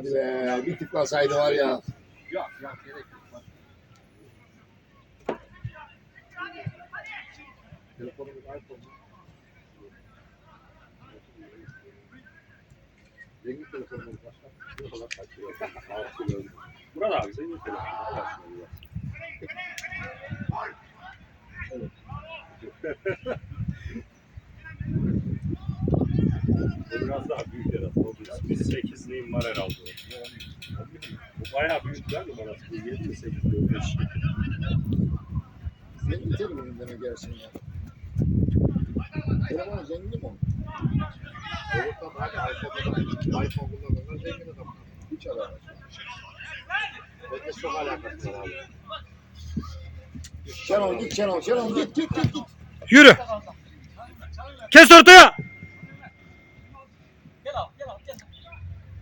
Hadi be bir tıklasaydı var ya. Yok yok gerek yok. Zengin telefonum başka. Ne kadar kaçıyor. Altı kilo. Murat abi senin yok telefonu. Allah ya. O biraz daha büyük herhalde. O biz, biz 8 neyim var herhalde. o. Bu bayağı büyük lan numarası. Bu 7 mi 8 mi 5 Zengin telefonum demek gelsin ya. Telefonu zengin mi? Olur tabii iPhone'da iPhone kullananlar zengin adamlar. Hiç alakası yok. Bence çok alakası var abi. Şenol git Şenol Şenol git git git git. Yürü. Kes ortaya. Gel abi gel abi gel.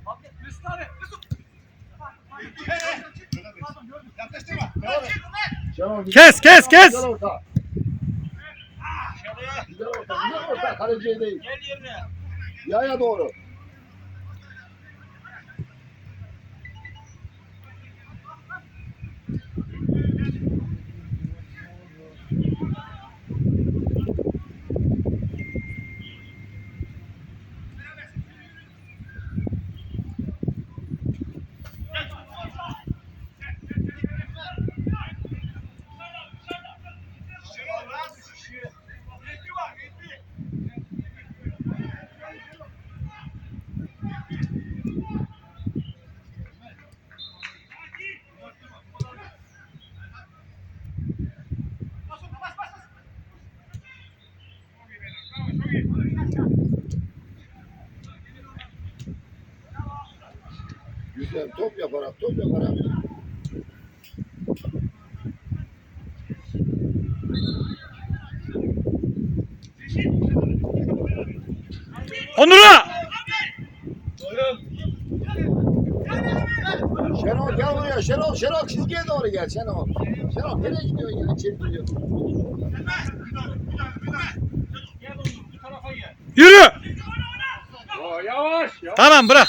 Abi gel. Mesut abi. Mesut. Şenol git. Kes, kes, kes. Güzel orta. Güzel orta. Güzel orta. Kaleciye değil. Gel yerine. Yaya doğru. Güzel top yaparak top yaparak. Onur'a. Şenol gel buraya. Şenol Şenol çizgiye doğru gel Şenol. Şenol nereye gidiyorsun ya? Gel. Yürü. Ya yavaş ya. Tamam bırak.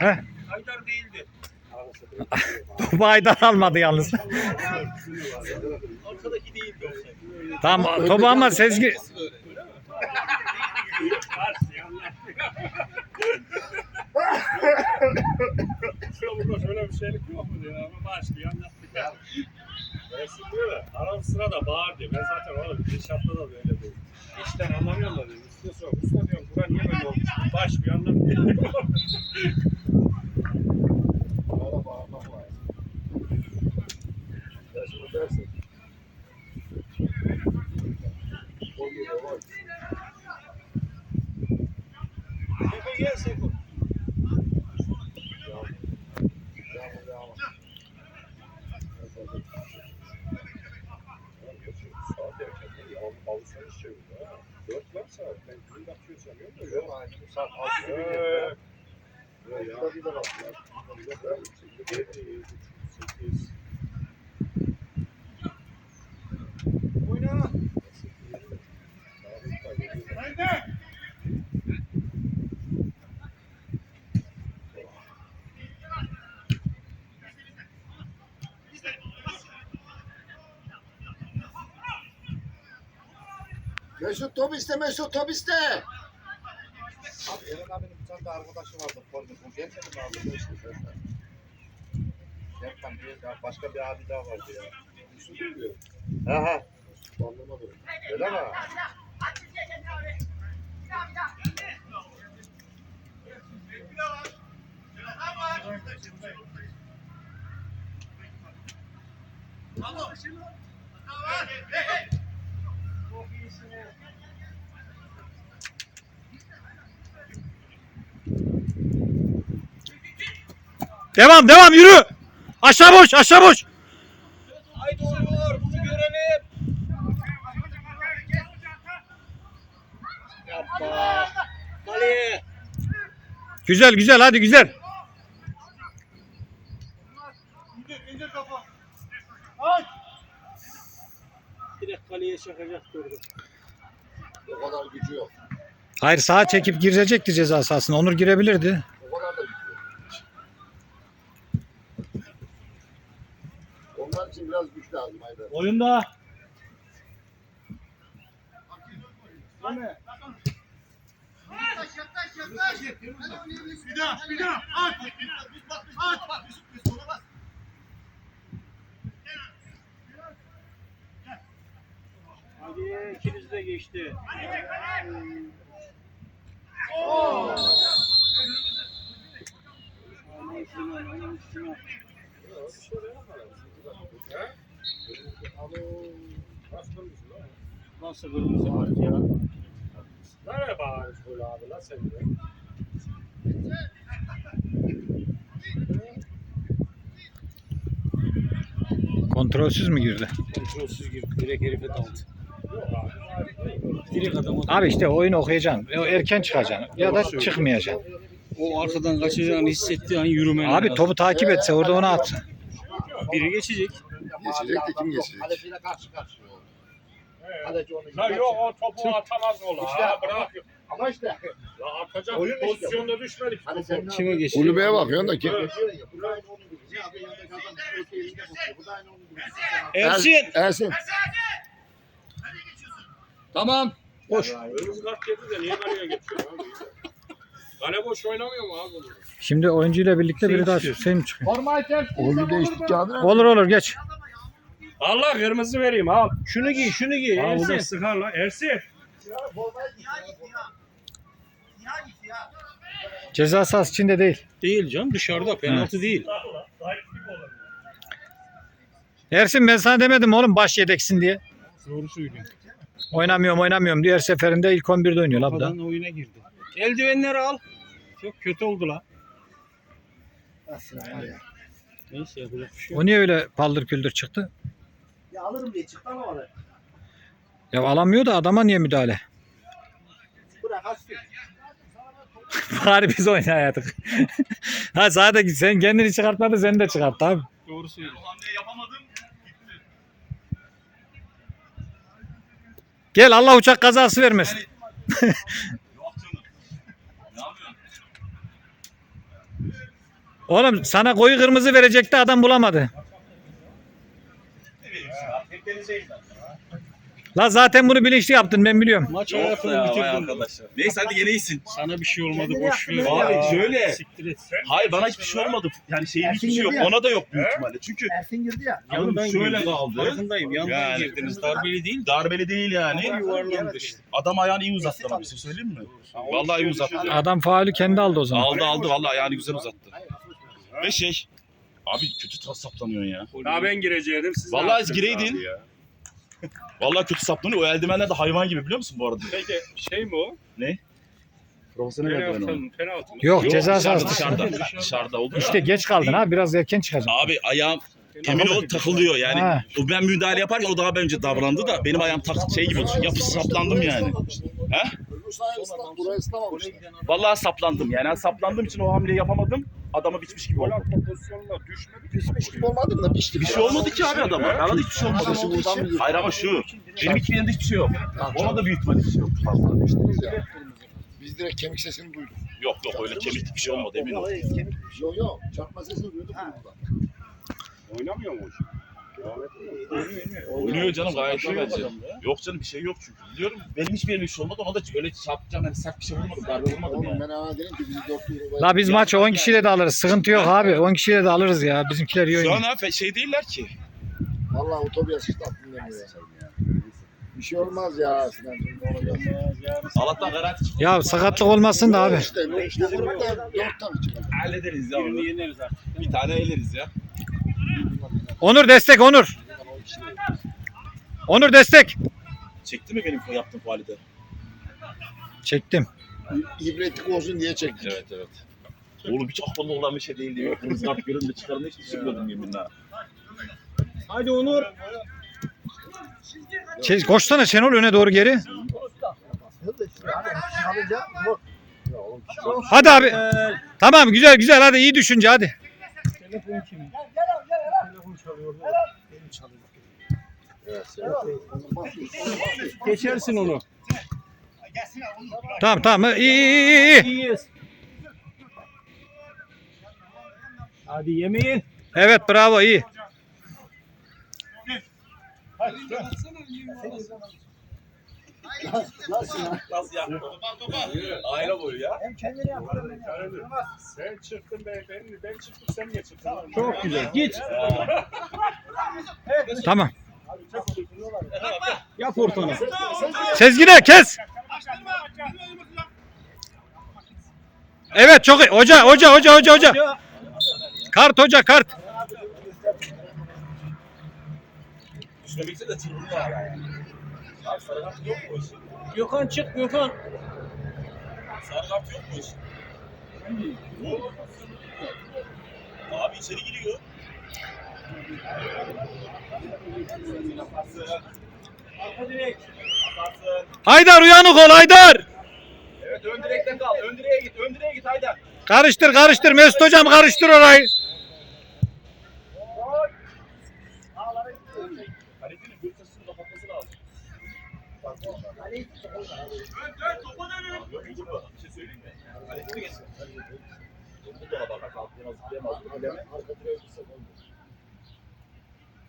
Heh. Haydar değildi. Topu Aydar almadı yalnız. Arkadaki değildi o sen. Tamam topu ama Sezgi. Burada şöyle bir şeylik yok mu diyor ama başlıyor anlattık ya. Resim diyor da aram sırada bağır diyor. Ben zaten oğlum inşaatta da böyle değil. İşten anlamıyorum da diyorum. Üstüne sonra usta diyorum bura niye böyle olmuş? Baş bir anlamıyor. Bana bağırmak lazım. Ya şimdi dersin. Gol geliyor, gol. Sefer gel Sefer. Devam, devam. Saat erken ya. Alırsanız çevir ha. Dört var saat. Ben gün bakıyor sanıyorum da Yok, yok. aynı bu saat altı gibi Ee, geliyor. ya. Burada bir de bak ya. İste, Mesut top iste. Abi Eren abinin bir tane de arkadaşı vardı Kornizon. Gelmedi mi abi? Serkan bir daha başka bir abi daha vardı ya. Mesut diyor. He he. Anlamadım. Öyle mi? Devam devam yürü. Aşağı boş aşağı boş. Güzel güzel hadi güzel. Hayır sağa çekip girecekti ceza sahasına. Onur girebilirdi. O kadar da gidiyor. Onlar güç lazım Haydar. Oyunda. Bir daha, bir daha. At. At. Hadi ikiniz de geçti. Nasıl kırmızı var ya? Nereye bağırıyorsun böyle abi lan sen de? Kontrolsüz mü girdi? Kontrolsüz girdi. Direkt herife daldı. Abi. Direkt adamı Abi işte oyunu okuyacaksın. E, Erken çıkacaksın. Ya da çıkmayacaksın. O arkadan kaçacağını hissettiği an yürümen Abi lazım. topu takip etse orada onu at. Biri geçecek. Geçecek de kim geçecek? Kaleciyle karşı karşıya oldu. Kaleci onu La yok o topu atamaz ola. İşte- ha, bırak. Ama işte La atacak Oyun işte. pozisyonda düşmedik. hani sen Kime geçecek? Kulübeye bakıyorsun da? Geçiyor ya, onun gibi. Ersin. Ersin. Tamam. Boş. Kırmızı kart yedi de niye kaleye geçiyor abi? Kale boş oynamıyor mu abi? Şimdi oyuncuyla birlikte biri daha Hüseyin çıkıyor. Formayı ters Oyunu değiştik kağıdına. Olur olur geç. Allah kırmızı vereyim al. Şunu giy şunu giy. Ersin. sıkar la. Ersin. Ceza sahası içinde değil. Değil canım dışarıda penaltı değil. Ersin ben sana demedim oğlum baş yedeksin diye. Doğru söylüyorsun. Oynamıyorum oynamıyorum diğer seferinde ilk 11'de oynuyor la bu da. Kafadan oyuna girdi. Eldivenleri al. Çok kötü oldu la. Neyse yapacak bir şey yok. O niye öyle paldır küldür çıktı? Ya alırım diye çıktı ama oraya. Ya alamıyor da adama niye müdahale? Bırak açtı. Bari biz oynayaydık. ha zaten sen kendini çıkartmadı seni de çıkarttı abi. Doğru söylüyorsun. Gel Allah uçak kazası vermesin. Oğlum sana koyu kırmızı verecekti adam bulamadı. La zaten bunu bilinçli yaptın ben biliyorum. Maç hayatını bitirdin. arkadaşlar. Neyse hadi gene iyisin. Sana bir şey olmadı boş ver. Abi şöyle. Siktir et. Hayır bana hiçbir şey olmadı. Yani şeyin Ersin hiçbir şey yok. ya. Ona da yok büyük ihtimalle. Çünkü Ersin girdi ya. yanım şöyle girdi. kaldı. Farkındayım. Yandan Yani. girdiniz. Darbeli değil. Darbeli değil yani. Yuvarlandı işte. Adam ayağını iyi uzattı ama bir şey söyleyeyim mi? Vallahi iyi uzattı. Adam faulü kendi aldı o zaman. Aldı aldı vallahi ayağını güzel uzattı. Ve şey Abi kötü tas saplanıyorsun ya. Daha ben gireceğim. Siz Vallahi gireydin. ya? Vallahi kötü saplanıyor. O eldivenler de hayvan gibi biliyor musun bu arada? Peki şey mi o? Profesyonel eldiven o. mı? Penaltı mı? Yok, Yok, ceza dışarıda, sahası. dışarıda. Dışarıda oldu. İşte geç kaldın ha biraz erken çıkacaksın. Abi ayağım emin ol takılıyor yani. Ha. O ben müdahale yaparken o daha önce davrandı da benim ayağım tak şey gibi oldu. Yapısı saplandım yani. He? Vallahi saplandım yani. Saplandığım için o hamleyi yapamadım. Adamı biçmiş gibi oldu. Valla pozisyonla düşmedi. Pişmiş gibi olmadı da pişti. Bir şey olmadı ki abi adama. Bana da hiçbir şey olmadı. Adamı buradan mı Hayır ama şu. Benim yerinde hiçbir şey yok. Ona da büyük ihtimalle hiçbir şey yok. Fazla. ya? Biz direkt kemik sesini duyduk. Yok yok öyle kemikli bir şey olmadı emin ol. Yok yok, çarpma sesini duyduk burada. Oynamıyor mu? Oynuyor canım gayet iyi bence. Yok canım bir şey yok çünkü. Biliyorum benim hiçbir yerimde bir şey olmadı. Ona da öyle çarpacağım yani sert bir şey vurmadım. Darbe vurmadım yani. ben ona dedim ki bizi dört yıl La biz maçı 10 kişiyle de alırız. Sıkıntı yok abi. 10 kişiyle de alırız ya. Bizimkiler iyi Şu an oynuyor. abi şey değiller ki. Valla otobüs işte aklım demiyor ya. Bir şey olmaz ya? Allah'tan garanti çıktı. Ya sakatlık olmasın da abi. İşte, işte grupta dört tane çıkacak. Hallederiz ya onu. Bir tane eleriz ya. Onur destek Onur. Onur destek. Çekti mi benim yaptığım faaliyeti? Çektim. İbretlik olsun diye çektik. Evet evet. Oğlum hiç aklımda olan bir şey değildi. ya. Kırmızı kart görünce çıkarını hiç düşünmüyordum yeminle. ha. Hadi Onur. Şey, koşsana Şenol öne doğru geri. Hadi abi. Tamam güzel güzel hadi iyi düşünce hadi. Kimin? Telefon çalıyor. Evet. Geçersin onu. Tamam tamam iyi iyi iyi. iyi. İyiyiz. Hadi yemeyin. Evet bravo iyi. Nasıl ya? Nasıl yaptın? Aile boyu ya. Hem kendini yapıyor. Sen çıktın be, ben, ben çıktım sen niye çıktın? Çok güzel. Git. Tamam. Yap ortanı. Sezgine kes. Evet çok iyi. Hoca hoca hoca hoca hoca. Kart hoca kart. Üstüne bitse de çırpınma. Abi sarı kart yok mu o işin? Gökhan çık Gökhan. Sarı kart yok mu o işin? Abi içeri giriyor. Haydar uyanık ol Haydar. Evet ön direkte kal. Ön direğe git. Ön direğe git Haydar. Karıştır karıştır Mesut hocam karıştır orayı. Kalecinin göz açısını kapatması lazım. Yok olur mu? Bir şey söyleyeyim mi? Kaleci mi geçsin? Bu da bana kalktığına zıplayamaz. Öyle arka direğe gitse oldu.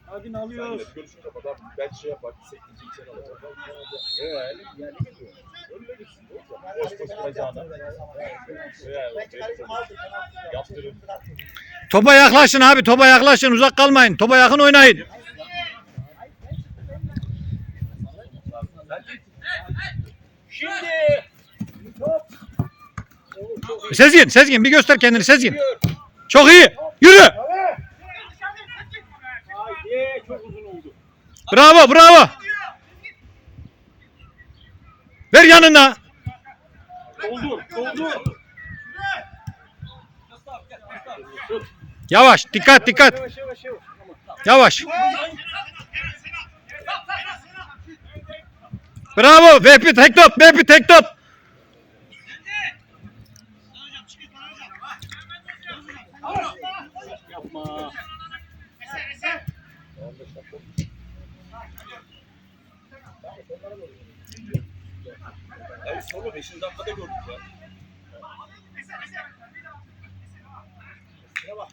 Hadi Sen alıyoruz. yine görüşünü kapat abi. Ben şey yapar. Sektici içeri alacak. Evet. Yani diyor? Önüne gitsin. Boş boş duracağına. Topa yaklaşın abi topa yaklaşın uzak kalmayın. Topa yakın oynayın. Şimdi. Sezgin Sezgin bir göster kendini Sezgin. Çok iyi. Yürü. Bravo bravo. Ver yanına. Doldur. Doldur. Yavaş dikkat dikkat. Yavaş yavaş. Yavaş. Bravo Vehbi tek top Vehbi tek top. Yapma. Abi sonra 5. dakikada gördük ya.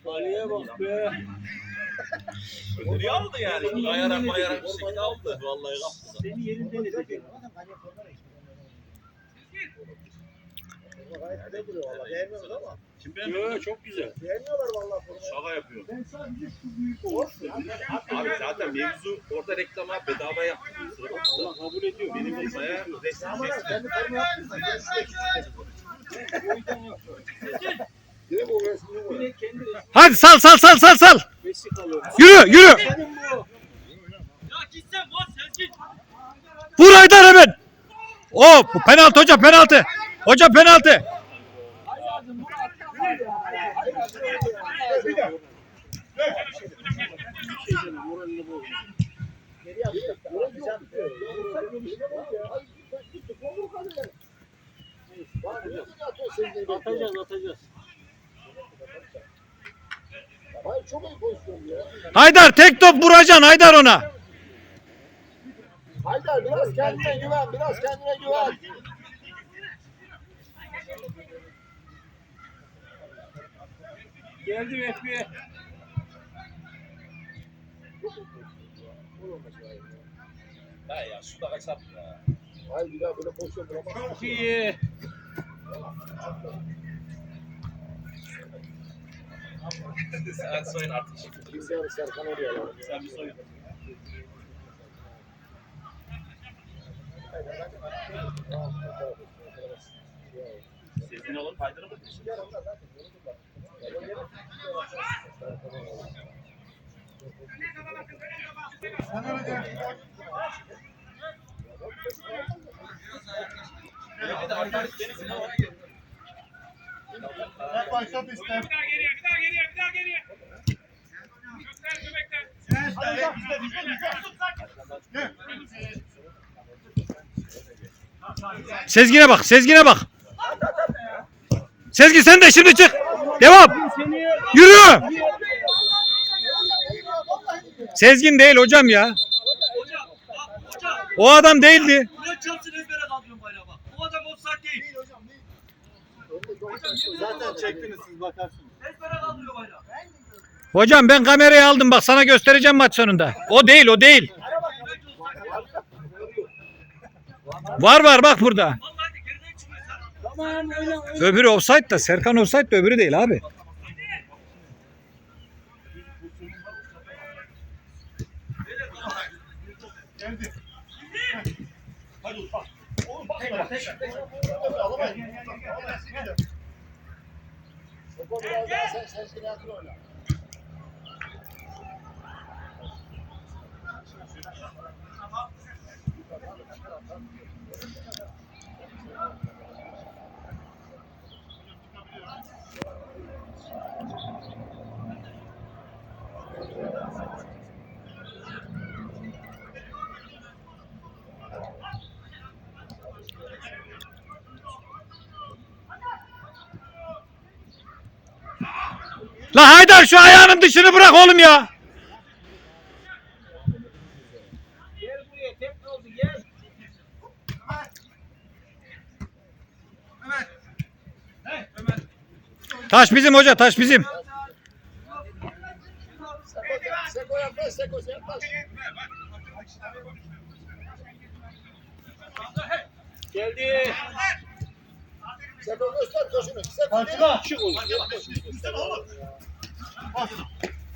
Ali'ye bak be. Öneriyi aldı yani. Dayarak mayarak bir şekilde aldı. Vallahi kaptı. Seni yerinden edecek. Yo, çok güzel. Beğenmiyorlar vallahi formayı. Şaka yapıyor. Ben sadece şu büyük olsun. Abi zaten mevzu orada reklama bedava yaptı. Allah kabul ediyor. Benim olmaya resim Ama resim. kendi forma de kendi Hadi sal sal sal sal sal. Yürü yürü. Vur Haydar hemen. O bu penaltı hoca penaltı. Hoca penaltı. Atacağız atacağız. Hayır çok iyi pozisyon ya. Haydar tek top vuracaksın Haydar ona. Haydar biraz kendine güven, biraz kendine güven. Geldi Vehbi. Ha ya şu da kaçar ya. Hayır bir daha böyle pozisyon bulamaz. Çok iyi. Sen soyun artık. Kimse yarı Serkan lan. Sen bir soyun. Sezgin olur faydını mı? Bir de arkadaş Sezgin'e bak, Sezgin'e bak. Sezgin sen de şimdi çık. Devam. Yürü. Sezgin değil hocam ya. O adam değildi. Zaten çektiniz siz bakarsınız. Hocam ben kamerayı aldım bak sana göstereceğim maç sonunda. O değil o değil. Var var bak burada. Öbürü offside da Serkan offside da öbürü değil abi. Seko La Haydar şu ayağının dışını bırak oğlum ya. Taş bizim hoca taş bizim. Seko,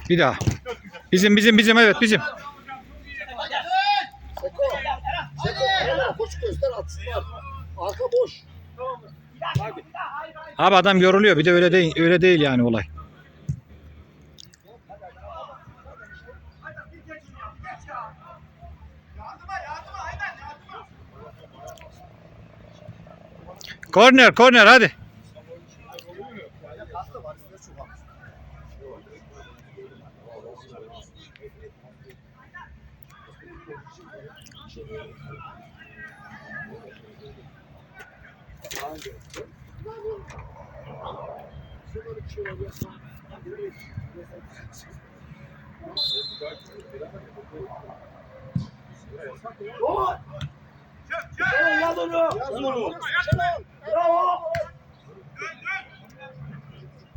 Bir daha. Bizim bizim bizim evet bizim. Seko. Seko. Abi adam yoruluyor bir de öyle değil öyle değil yani olay. Korner korner hadi.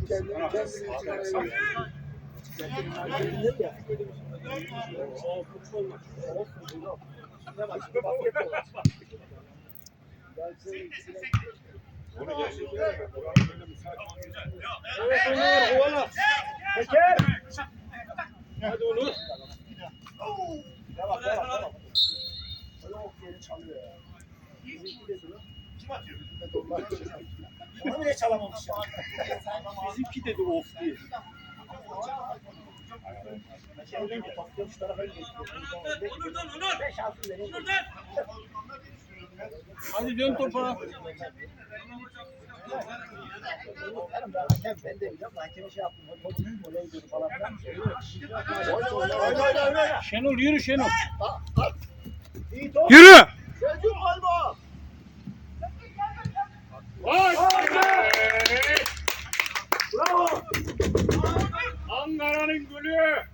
Kendini kendini çıkarıyor. Evet Onur kovala. Teker. Hadi Onur. Devam devam devam. Öyle ok yeri çalıyor ya. Kim atıyor? Onu bile çalamamış ya. Bizimki dedi of diye. Hadi dön topa. Ben de biliyorum. Hakeme şey yaptım. Şenol yürü Şenol. Yürü. Selçuk. Vay! Bravo. Ankara'nın gülü.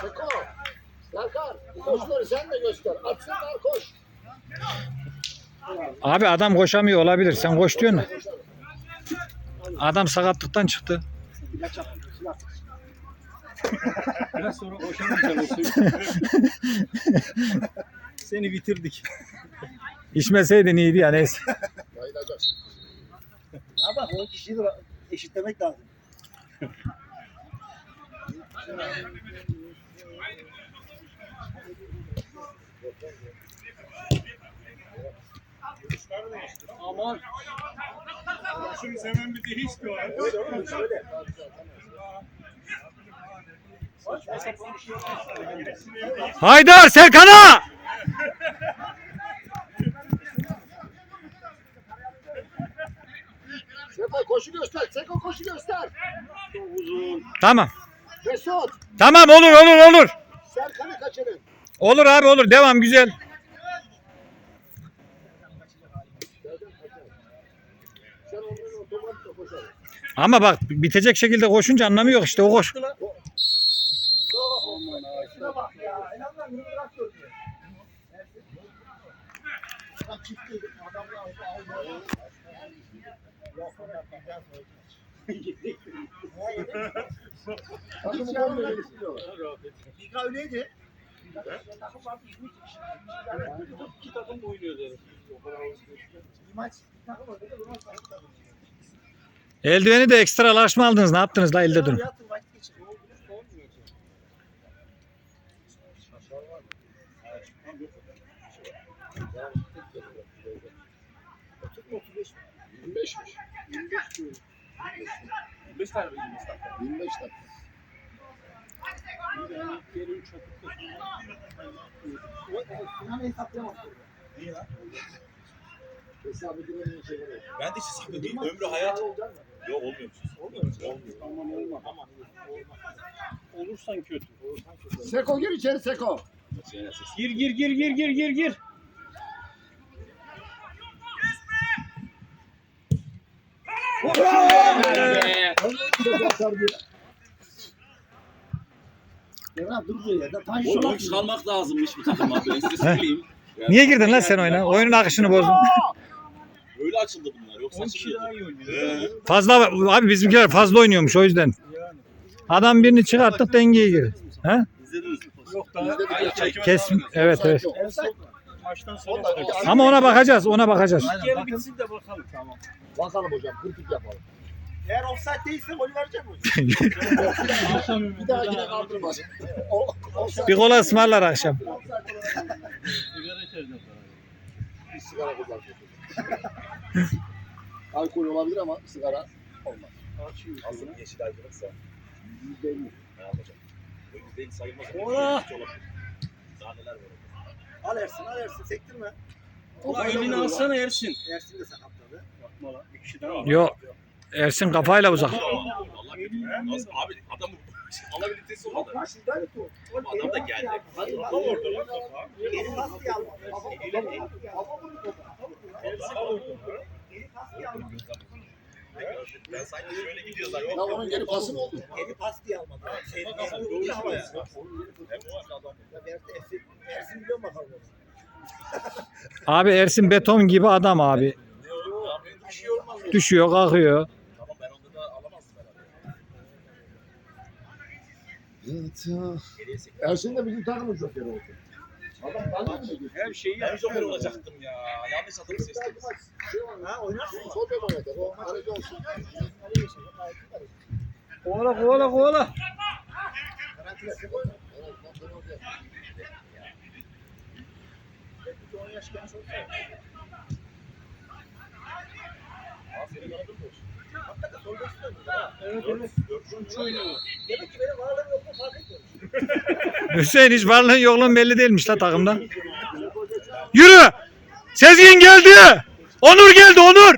Seko. Serkan. Koşları sen de göster. Atsınlar koş. Abi adam koşamıyor olabilir. Sen koş diyorsun. da. Adam sakatlıktan çıktı. Biraz sonra koşamayacağım. Seni bitirdik. İçmeseydin iyiydi ya neyse. Şimdi. Ama o kişiyi de eşitlemek lazım. Aman. Şunu seven bir de hiç diyor. Şöyle. Haydar Serkan'a. Seko koşu göster. Seko koşu göster. Tamam. Mesut. Tamam olur olur olur. Serkan'ı kaçırın. Olur abi olur. Devam güzel. Ama bak bitecek şekilde koşunca anlamıyor işte o koş. Takımı istiyorlar. İlk öyleydi. Takım vardı 23 kişi. İki takım oynuyor dedim. Bir maç takım oynadı. Bir maç takım. Eldiveni de ekstralaşma aldınız. Ne yaptınız la elde durun. Yatır vakit geçir. Otuz mu, otuz beş mi? 25'miş. 25 diyorum. 25 tane mi 25 tane? 25 dakika. Yok. Ben de çizgi değil. Ömrü hayat. Yok olmuyor. Olmuyor mu? Olmuyor. Aman olma. Aman. Olursan kötü. Seko gir içeri Seko. Gir gir gir gir gir gir gir. Devran Tanju Oğlum Şolak kalmak lazımmış bu takıma ben size söyleyeyim. Yani Niye girdin lan sen oyuna? Oyunun akışını bozdun. Öyle açıldı bunlar yoksa 10 kişi açılmıyordu. daha iyi oynuyor. Ee, Fazla abi bizimkiler fazla oynuyormuş o yüzden. Adam birini çıkarttık dengeye girdi. He? izlediniz mi? Yok daha. Hayır, çekime Kes devam evet evet. Maçtan sonra. Ama ona bakacağız, ona bakacağız. Geri bitsin de bakalım. Tamam. Bakalım hocam kritik yapalım. Eğer offside değilse golü verecek mi? Bir daha yine kaldırmaz. Bir kola ısmarlar akşam. bir sigara kullanıyor. Alkol olabilir ama sigara olmaz. Aslında yeşil ayrılırsa. Yüzde elli. Ne yapacağım? O yüzde elli sayılmaz. Ola! Daha neler var orada. Al Ersin al Ersin sektirme. Ulan elini alsana Ersin. Ersin de sakatladı. Bakma lan. Bir kişi daha var. Yok. Ersin kafayla uzak. Nasıl abi adamın alabilitesi olmadı. Bak şuradaydı bu. Adam da geldi. Hadi bak. orada lan kafa. Geri pas diye alma. Geri pas diye alma. Geri pas diye alma. Ben sanki şöyle gidiyor zaten. Ya onun geri pası mı oldu? Geri pas diye alma. Şey, Bak ama Ersin. Ya biliyor mu bakalım? Abi Ersin beton gibi adam abi. Şey. Düşüyor, kalkıyor. Tamam ben onda da alamazdım herhalde. Evet ya. Geriye sekti. Ersin de bizim takımın jokeri oldu. Adam bana mı dedi? Her şeyi Ben joker olacaktım ya. Yanlış adamı seçtim. Ha oynarsın. Sol bek oynadı. O aracı olsun. Kovala kovala kovala. Aferin bana durmuş. Evet evet. Üç oynuyor. Demek ki benim varlığım yok mu fark etmiyorum. Hüseyin hiç varlığın yokluğun belli değilmiş la takımda. Yürü! Sezgin geldi! Onur geldi Onur!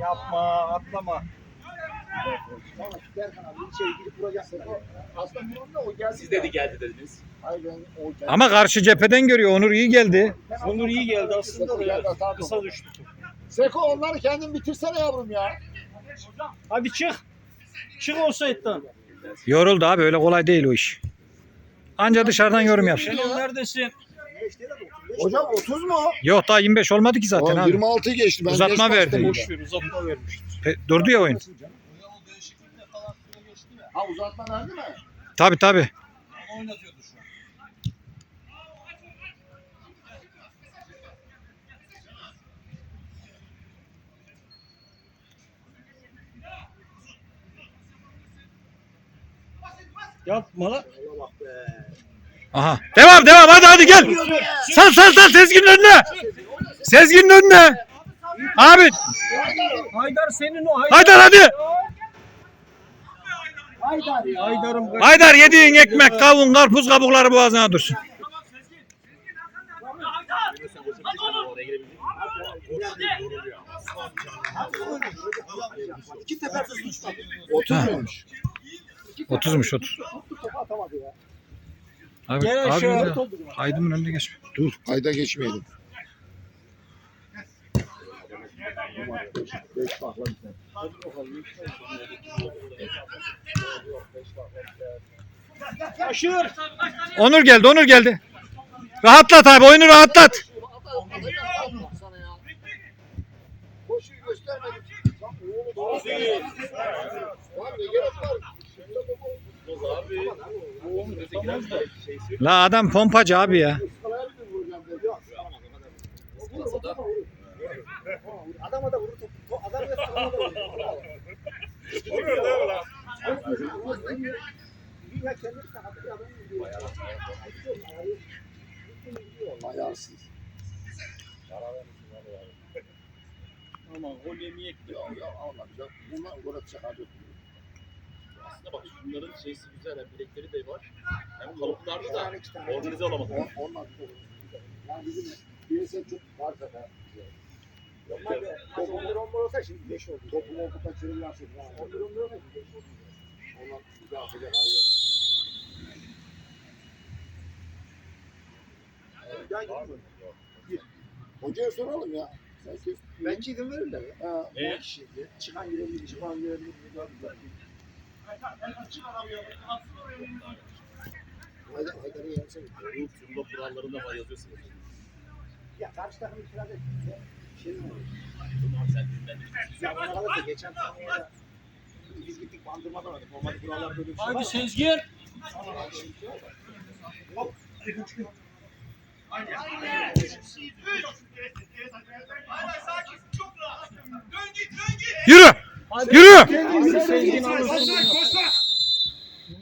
Yapma atlama. Siz dedi geldi dediniz. Ama karşı cepheden görüyor. Onur iyi geldi. Onur iyi geldi aslında da ya. Kısa düştü. Seko onları kendin bitirsene yavrum ya. Hadi çık. Çık olsaydıdan. Yoruldu abi öyle kolay değil o iş. Anca dışarıdan yorum yap. Şenol neredesin? Hocam 30 mu? Yok daha 25 olmadı ki zaten abi. 26 geçti. Ben Uzatma geç verdi. Boş ver uzatma vermiş. Pe- Durdu ya oyun. Ha uzatma verdi mi? Tabi tabi. Oynatıyordu Yapma lan. Aha. Devam devam hadi hadi gel. Sal sal sal Sezgin'in önüne. Sezgin'in önüne. Abi Haydar senin o Haydar. Haydar hadi. Haydar ya. Haydar'ım kaç. Haydar yediğin ekmek, kavun, karpuz kabukları boğazına dursun. İki sefer tutmuşlar. 30 Ha. Muymuş? 30'muş 30. Topu atamadı ya. Abi, Gel abi aşağı. de Aydın'ın önüne geçme. Dur kayda geçmeyelim. Aşır. Onur geldi, Onur geldi. Rahatlat abi oyunu rahatlat. Ya. Koşuyu göstermedim. Doğru. Lan ne gerek var? Abi. Oğlum ötekiler de şey söylüyor. La adam pompacı abi ya. Adama da vurur. top- Adam da vurur. Oluyor değil mi lan? Ayarsız. Ama gol yemeyek Ya ya Allah. Bunlar gol atacak abi. Aslında bak şunların şeysi güzel. Hem bilekleri de var. Hem kalıplarda da organize olamadı. On, onlar çok. Yani bizim birisi çok varsa da. Onlar da top 11 11 olsa şimdi 5 oldu. Topu mopu kaçırırlarsa. 11 11 olsa 5 oldu. Onlar güzel atacak abi. Ya gitmiyor. Hocaya soralım ya. Sen kes. Bence izin verirler ya. Ha, Ne? Çıkan girebilir, çıkan girebilir. Haydar, Haydar'ı yensene. Doğru turnuva kurallarında var yazıyorsunuz. Ya karşı takım itiraz etti. Şey mi olur? Tamam sen dinlen. Ya bana geçen turnuvada biz gittik bandırmadan oynadık. Normalde buralarda böyle bir şey var. Hadi Sezgin. Yürü. Yürü.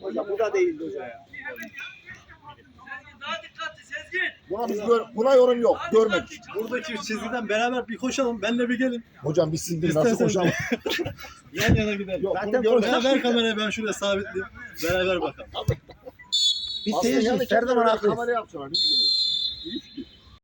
Hocam bu da değildi hocam. Buna biz gör, buna yorum yok. Görmedik. Buradaki çizgiden beraber bir koşalım. Benle bir gelin. Hocam biz sizin nasıl İstersen- koşalım? Yan yana gidelim. Yok, Zaten bunu görmedik. Ya ver kamerayı ben şuraya sabitleyeyim. Beraber bakalım. Biz Aslında seyirciyiz. yani kendi haklıyız. Kamera yapsalar ne güzel olur.